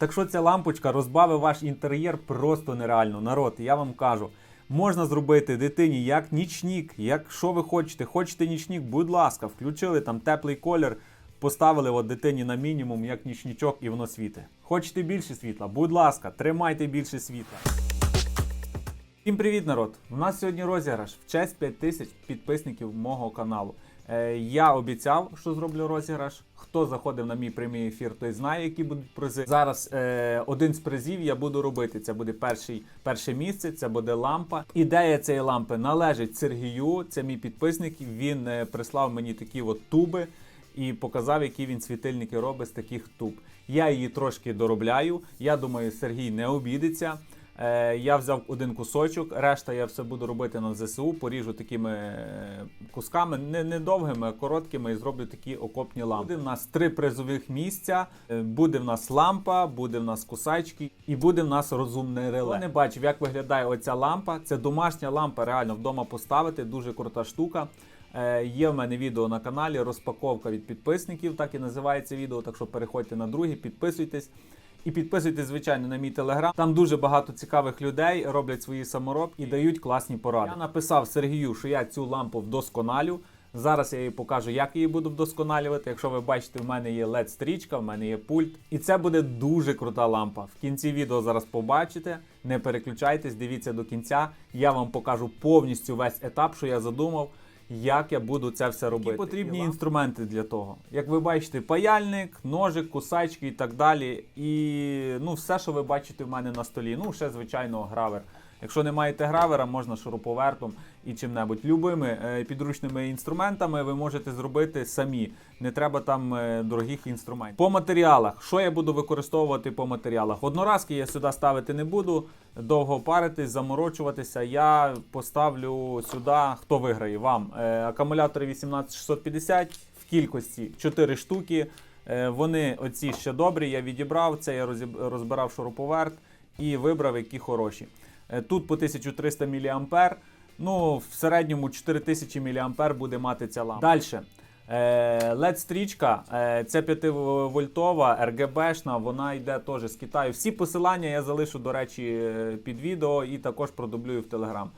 Так що ця лампочка розбавить ваш інтер'єр просто нереально. Народ, я вам кажу. Можна зробити дитині як нічник, як що ви хочете. Хочете нічник, будь ласка, включили там теплий колір, поставили от дитині на мінімум, як нічничок, і воно світить. Хочете більше світла? Будь ласка, тримайте більше світла. Всім привіт, народ! У нас сьогодні розіграш в честь 5000 підписників мого каналу. Е, я обіцяв, що зроблю розіграш. Хто заходив на мій прямий ефір, той знає, які будуть призи. Зараз е, один з призів я буду робити. Це буде перший, перше місце, це буде лампа. Ідея цієї лампи належить Сергію. Це мій підписник. Він е, прислав мені такі от туби і показав, які він світильники робить з таких туб. Я її трошки доробляю. Я думаю, Сергій не обідеться. Е, Я взяв один кусочок, решта я все буду робити на ЗСУ, поріжу такими е, кусками, не, не довгими, а короткими, і зроблю такі окопні лампи. Буде в нас три призових місця. е, Буде в нас лампа, буде в нас кусачки і буде в нас розумне реле. Хто не бачив, як виглядає оця лампа. Це домашня лампа, реально вдома поставити. Дуже крута штука. Є в мене відео на каналі, розпаковка від підписників, так і називається відео. Так що переходьте на друге, підписуйтесь. І підписуйтесь, звичайно, на мій телеграм. Там дуже багато цікавих людей роблять свої саморобки і дають класні поради. Я написав Сергію, що я цю лампу вдосконалю. Зараз я їй покажу, як її буду вдосконалювати. Якщо ви бачите, в мене є led стрічка, в мене є пульт. І це буде дуже крута лампа. В кінці відео зараз побачите. Не переключайтесь, дивіться до кінця. Я вам покажу повністю весь етап, що я задумав. Як я буду це все робити? Які потрібні інструменти для того. Як ви бачите, паяльник, ножик, кусачки і так далі. І ну, все, що ви бачите в мене на столі. Ну, ще, звичайно, гравер. Якщо не маєте гравера, можна шуруповертом і чим-небудь. Любими е, підручними інструментами ви можете зробити самі. Не треба там е, дорогих інструментів. По матеріалах, що я буду використовувати по матеріалах? Одноразки я сюди ставити не буду. Довго паритись, заморочуватися. Я поставлю сюди, хто виграє вам. Е, акумулятори 18650 в кількості 4 штуки. Вони оці ще добрі, я відібрав. Це я розбирав шуруповерт і вибрав, які хороші. Тут по 1300 мА. Ну, в середньому 4000 мА буде мати ця лампа. Далі. led стрічка е, це 5-вольтова, RGB-шна, вона йде теж з Китаю. Всі посилання я залишу, до речі, е, під відео і також продублюю в Телеграм.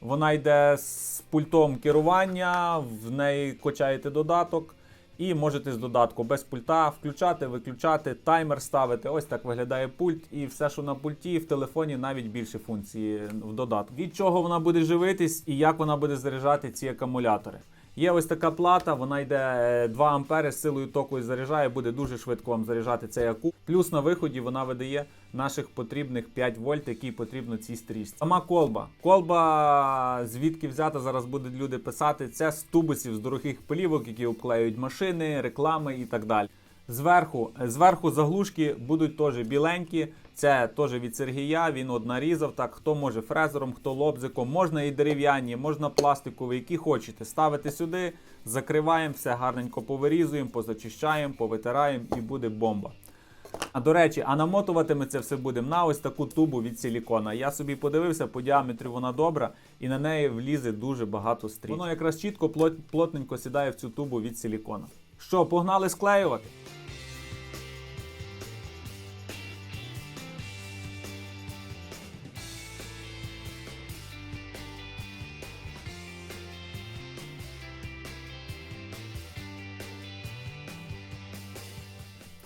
Вона йде з пультом керування, в неї качаєте додаток. І можете з додатку без пульта включати, виключати, таймер ставити. Ось так виглядає пульт, і все, що на пульті, в телефоні навіть більше функції в додатку. Від чого вона буде живитись і як вона буде заряджати ці акумулятори. Є ось така плата, вона йде е, 2 ампери з силою току і заряджає, буде дуже швидко вам заряджати цей аку. Плюс на виході вона видає наших потрібних 5 вольт, які потрібно цій стрічці. Сама колба. Колба звідки взята, зараз будуть люди писати. Це з тубусів, з дорогих плівок, які обклеюють машини, реклами і так далі. Зверху, зверху заглушки будуть теж біленькі. Це теж від Сергія. Він от нарізав. Так, хто може фрезером, хто лобзиком. Можна і дерев'яні, можна пластикові, які хочете. Ставити сюди, закриваємо, все гарненько повирізуємо, позачищаємо, повитираємо і буде бомба. А до речі, а намотувати ми це все будемо на ось таку тубу від силікона. Я собі подивився, по діаметру вона добра, і на неї влізе дуже багато стрій. Воно якраз чітко плот- плотненько сідає в цю тубу від силікона. Що, погнали склеювати?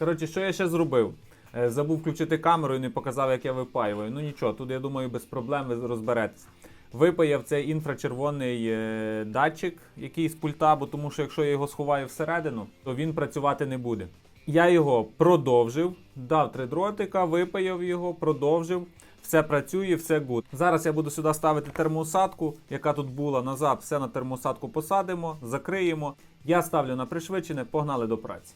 Коротше, що я ще зробив? Е, Забув включити камеру і не показав, як я випаюваю. Ну нічого, тут я думаю, без проблем ви розберетесь. Випаяв цей інфрачервоний е, датчик, який з пульта, бо тому що якщо я його сховаю всередину, то він працювати не буде. Я його продовжив, дав три дротика, випаяв його, продовжив. Все працює, все гуд. Зараз я буду сюди ставити термоусадку, яка тут була назад. Все на термоусадку посадимо, закриємо. Я ставлю на пришвидшене, погнали до праці.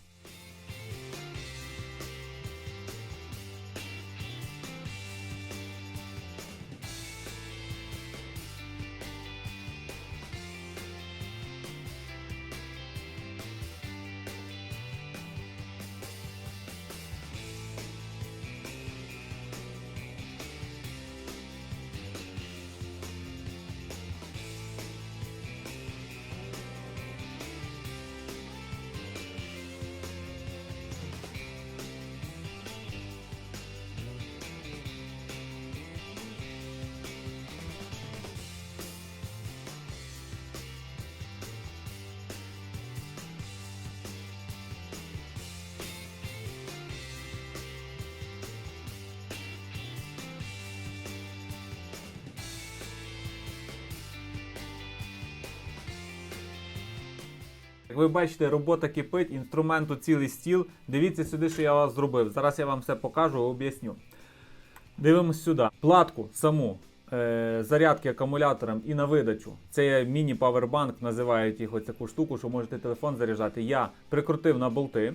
Ви бачите, робота кипить, інструменту цілий стіл. Дивіться сюди, що я вас зробив. Зараз я вам все покажу, об'ясню. Дивимось сюди. Платку саму е, зарядки акумулятором і на видачу. Це міні-павербанк, називають їх ось таку штуку, що можете телефон заряджати. Я прикрутив на болти.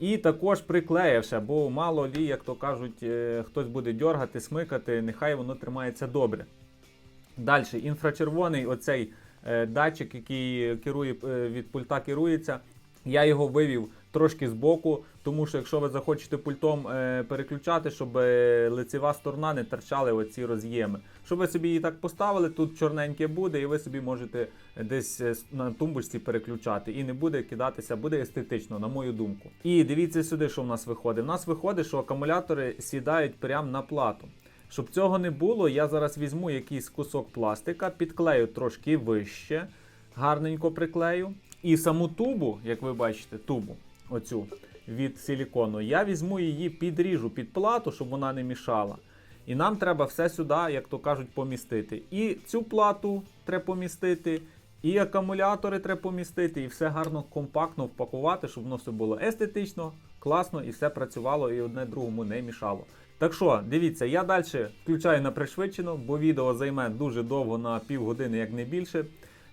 І також приклеїв ще, бо мало лі, як то кажуть, е, хтось буде дьоргати, смикати, нехай воно тримається добре. Далі, інфрачервоний оцей датчик, який керує е, від пульта керується. Я його вивів трошки збоку, тому що якщо ви захочете пультом е, переключати, щоб е, лицева сторона не торчали оці роз'єми. Щоб ви собі її так поставили, тут чорненьке буде, і ви собі можете десь е, на тумбочці переключати. І не буде кидатися, буде естетично, на мою думку. І дивіться сюди, що в нас виходить. В нас виходить, що акумулятори сідають прямо на плату. Щоб цього не було, я зараз візьму якийсь кусок пластика, підклею трошки вище, гарненько приклею. І саму тубу, як ви бачите, тубу оцю від силікону, я візьму її, підріжу під плату, щоб вона не мішала. І нам треба все сюди, як то кажуть, помістити. І цю плату треба помістити, і акумулятори треба помістити, і все гарно компактно впакувати, щоб воно все було естетично, класно і все працювало і одне другому не мішало. Так що, дивіться, я далі включаю на пришвидшено, бо відео займе дуже довго на півгодини, як не більше.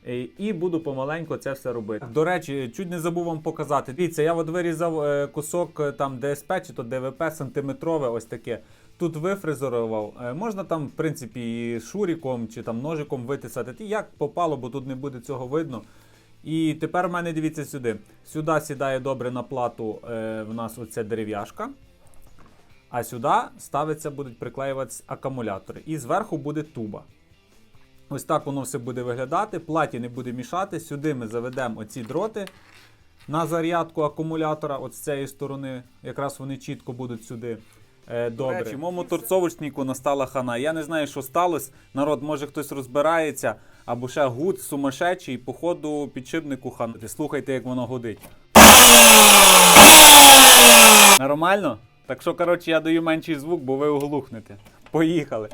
Е, І буду помаленьку це все робити. До речі, чуть не забув вам показати. Дивіться, я от вирізав е, кусок е, там ДСП чи то ДВП сантиметрове, ось таке. Тут вифрезерував. Можна там, в принципі, і шуріком чи там ножиком витисати. Ти як попало, бо тут не буде цього видно. І тепер в мене дивіться сюди. Сюди сідає добре на плату в нас оця дерев'яшка. А сюди ставиться, будуть приклеюватися акумулятори. І зверху буде туба. Ось так воно все буде виглядати. Платі не буде мішати. Сюди ми заведемо оці дроти на зарядку акумулятора. От з цієї сторони. Якраз вони чітко будуть сюди. Е, добре. Речі, моєму торцовочнику настала хана. Я не знаю, що сталося. Народ, може хтось розбирається, або ще гуд сумасшедший, походу підшипнику хан. Слухайте, як воно гудить. Нормально? Так що, коротше, я даю менший звук, бо ви оглухнете. Поїхали.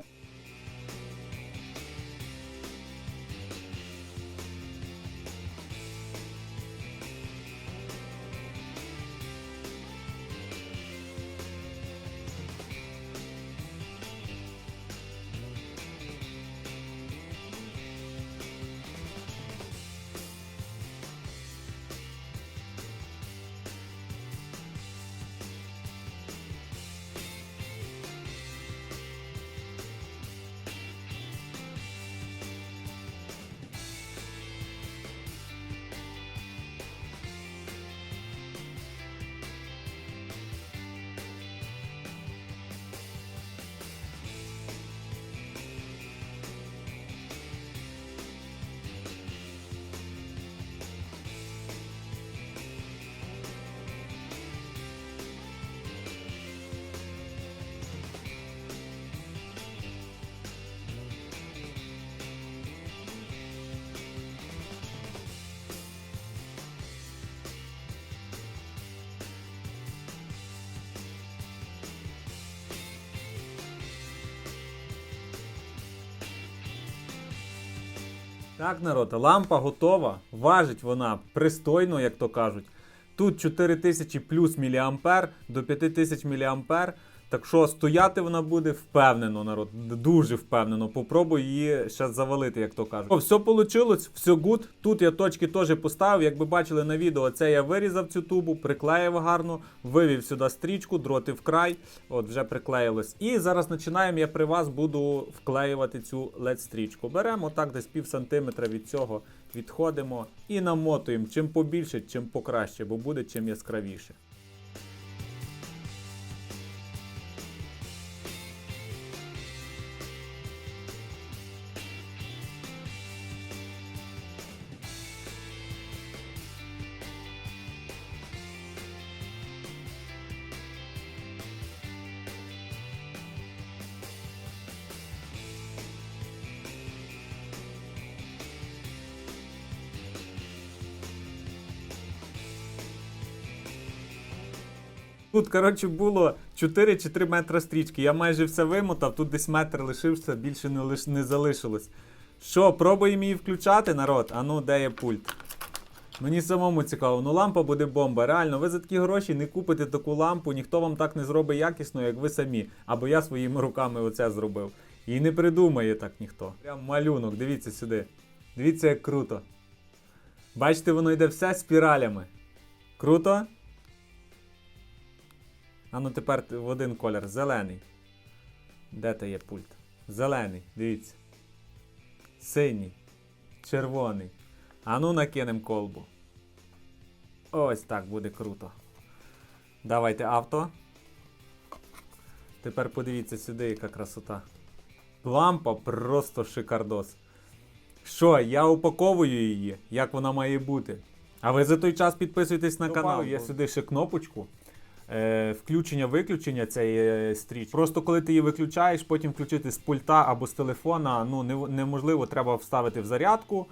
Так, народ, лампа готова. Важить вона пристойно, як то кажуть. Тут 4000 плюс міліампер до 5000 міліампер. Так що стояти вона буде впевнено, народ. Дуже впевнено. Попробуй її ще завалити, як то кажуть. О, все вийшло, все гуд. Тут я точки теж поставив. Як ви бачили на відео, це я вирізав цю тубу, приклеїв гарно, вивів сюди стрічку, дроти в край. От вже приклеїлось. І зараз починаємо. Я при вас буду вклеювати цю led стрічку. Беремо так, десь пів сантиметра від цього відходимо і намотуємо. Чим побільше, чим покраще, бо буде чим яскравіше. Тут, коротше, було 4 чи 3 метри стрічки. Я майже все вимотав, тут десь метр лишився, більше не, лиш... не залишилось. Що, пробуємо її включати, народ? А ну, де є пульт? Мені самому цікаво, ну лампа буде бомба. Реально, ви за такі гроші не купите таку лампу, ніхто вам так не зробить якісно, як ви самі. Або я своїми руками оце зробив. І не придумає так ніхто. Прям малюнок, дивіться сюди. Дивіться, як круто. Бачите, воно йде все спіралями. Круто? А ну тепер в один колір. Зелений. Де то є пульт? Зелений, дивіться. Синій. Червоний. А ну накинем колбу. Ось так буде круто. Давайте авто. Тепер подивіться сюди, яка красота. Лампа просто шикардос. Що, я упаковую її, як вона має бути. А ви за той час підписуйтесь на канал. Є сюди ще кнопочку. Е, включення-виключення цієї стріч. Просто коли ти її виключаєш, потім включити з пульта або з телефона, ну неможливо, треба вставити в зарядку.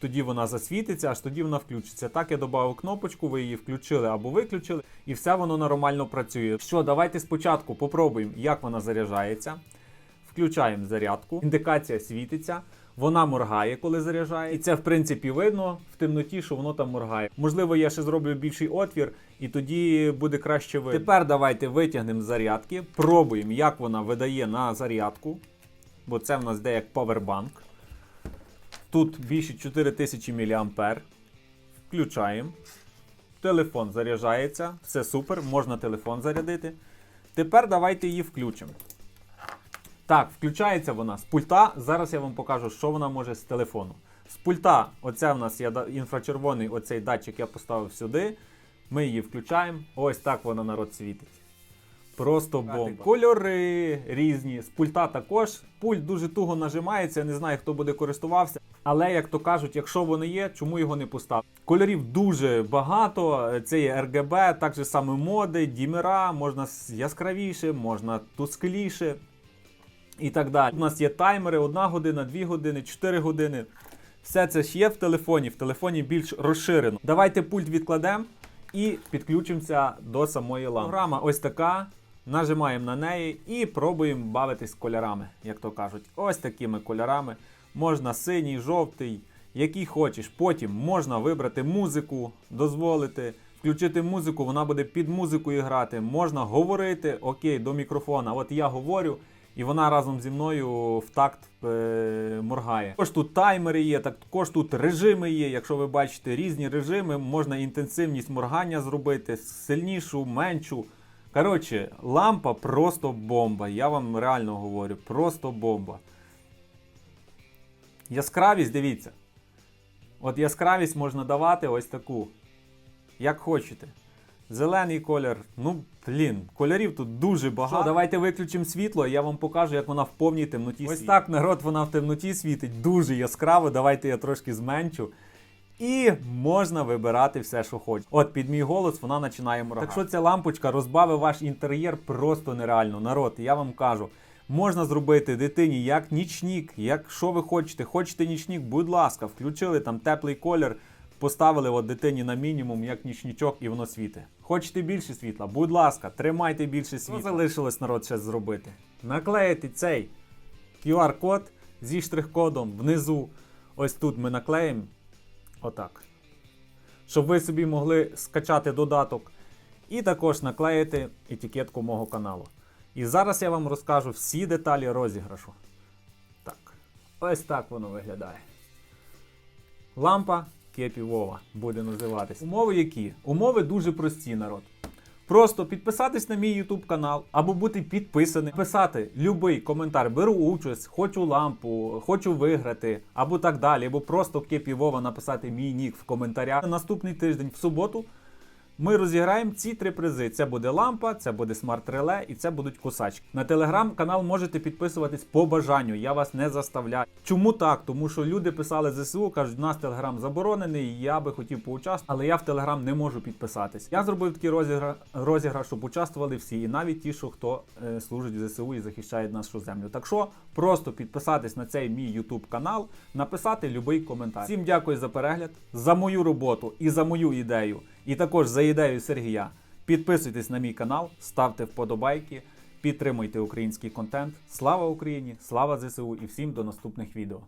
Тоді вона засвітиться, аж тоді вона включиться. Так я додав кнопочку, ви її включили або виключили, і все воно нормально працює. Що, давайте спочатку попробуємо, як вона заряджається. Включаємо зарядку, індикація світиться. Вона моргає, коли заряджає. І це, в принципі, видно в темноті, що воно там моргає. Можливо, я ще зроблю більший отвір, і тоді буде краще видно. Тепер давайте витягнемо зарядки, пробуємо, як вона видає на зарядку. Бо це в нас де як павербанк. Тут більше 4000 мА. Включаємо. Телефон заряджається. Все супер, можна телефон зарядити. Тепер давайте її включимо. Так, включається вона з пульта. Зараз я вам покажу, що вона може з телефону. З пульта, оце в нас є інфрачервоний оцей датчик, я поставив сюди. Ми її включаємо. Ось так вона народ світить. Просто бомба. Кольори різні. З пульта також. Пульт дуже туго нажимається, я не знаю, хто буде користувався. Але, як то кажуть, якщо воно є, чому його не поставити? Кольорів дуже багато. Це є RGB, так же саме моди, дімера, можна яскравіше, можна тускліше і так далі. У нас є таймери 1 година, 2 години, 4 години. Все це ж є в телефоні, в телефоні більш розширено. Давайте пульт відкладемо і підключимося до самої лампи. Програма ось така. Нажимаємо на неї і пробуємо бавитись кольорами, як то кажуть. Ось такими кольорами. Можна синій, жовтий, який хочеш. Потім можна вибрати музику, дозволити. Включити музику, вона буде під музикою грати. Можна говорити окей, до мікрофона. От я говорю, і вона разом зі мною в такт е, моргає. Також тут таймери є, також тут режими є. Якщо ви бачите різні режими, можна інтенсивність моргання зробити, сильнішу, меншу. Коротше, лампа просто бомба. Я вам реально говорю, просто бомба. Яскравість, дивіться. От яскравість можна давати ось таку. Як хочете. Зелений колір. Ну, блін, кольорів тут дуже багато. Що, давайте виключимо світло, і я вам покажу, як вона в повній темноті світить. Ось так, народ, вона в темноті світить дуже яскраво. Давайте я трошки зменшу. І можна вибирати все, що хочеш. От під мій голос вона починає моргати. Так що ця лампочка розбавить ваш інтер'єр просто нереально. Народ, я вам кажу. Можна зробити дитині як нічник, як що ви хочете. Хочете нічник, будь ласка, включили там теплий колір, поставили от дитині на мінімум, як нічничок, і воно світить. Хочете більше світла? Будь ласка, тримайте більше світла. Що залишилось народ ще зробити? Наклеїти цей QR-код зі штрих-кодом внизу. Ось тут ми наклеїмо. Отак. Щоб ви собі могли скачати додаток. І також наклеїти етикетку мого каналу. І зараз я вам розкажу всі деталі розіграшу. Так. Ось так воно виглядає. Лампа Кепі Вова буде називатись. Умови які? Умови дуже прості, народ. Просто підписатись на мій YouTube канал або бути підписаним, писати будь-який коментар, беру участь, хочу лампу, хочу виграти, або так далі, або просто Кепівова Кепі Вова написати мій нік в коментарях. Наступний тиждень в суботу ми розіграємо ці три призи. Це буде лампа, це буде смарт-реле і це будуть косачки. На телеграм-канал можете підписуватись по бажанню. Я вас не заставляю. Чому так? Тому що люди писали ЗСУ, кажуть, у нас телеграм заборонений, я би хотів поучаствувати, але я в телеграм не можу підписатись. Я зробив такий розіграш, розіграш щоб участвували всі, і навіть ті, що хто е, служить в ЗСУ і захищає нашу землю. Так що просто підписатись на цей мій YouTube канал, написати будь-який коментар. Всім дякую за перегляд, за мою роботу і за мою ідею. І також за ідею Сергія. Підписуйтесь на мій канал, ставте вподобайки, підтримуйте український контент. Слава Україні! Слава ЗСУ і всім до наступних відео.